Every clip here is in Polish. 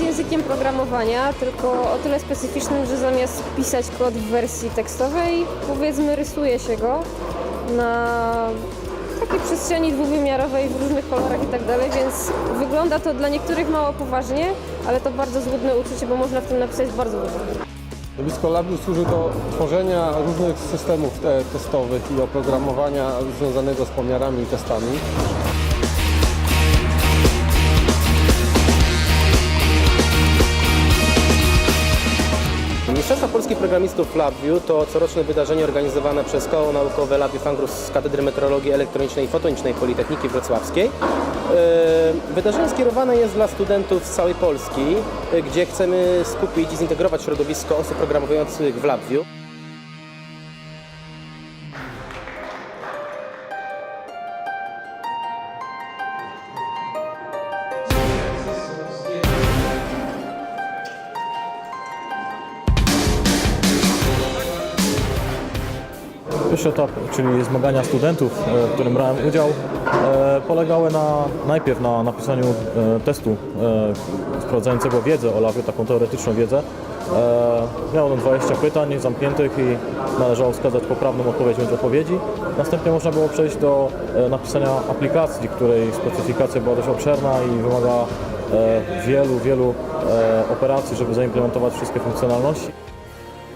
językiem programowania, tylko o tyle specyficznym, że zamiast pisać kod w wersji tekstowej, powiedzmy rysuje się go na takiej przestrzeni dwuwymiarowej w różnych kolorach i tak dalej, więc wygląda to dla niektórych mało poważnie, ale to bardzo złudne uczucie, bo można w tym napisać bardzo dużo. Zjawisko Labu służy do tworzenia różnych systemów te, testowych i oprogramowania związanego z pomiarami i testami. Polskich Programistów LabVIEW to coroczne wydarzenie organizowane przez Koło Naukowe LabVIEW Angrus z Katedry Meteorologii Elektronicznej i Fotonicznej Politechniki Wrocławskiej. E, Wydarzenie skierowane jest dla studentów z całej Polski, e, gdzie chcemy skupić i zintegrować środowisko osób programujących w LabVIEW. Pierwszy etap, czyli zmagania studentów, e, w którym brałem udział, e, polegały na, najpierw na napisaniu e, testu sprawdzającego wiedzę o lawie, taką teoretyczną wiedzę. Miał on 20 pytań zamkniętych i należało wskazać poprawną odpowiedź między odpowiedzi. Następnie można było przejść do napisania aplikacji, której specyfikacja była dość obszerna i wymaga wielu, wielu operacji, żeby zaimplementować wszystkie funkcjonalności.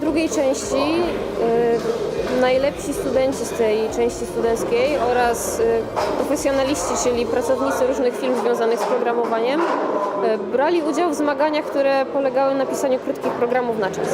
Drugiej części y, najlepsi studenci z tej części studenckiej oraz y, profesjonaliści, czyli pracownicy różnych firm związanych z programowaniem, y, brali udział w zmaganiach, które polegały na pisaniu krótkich programów na czas.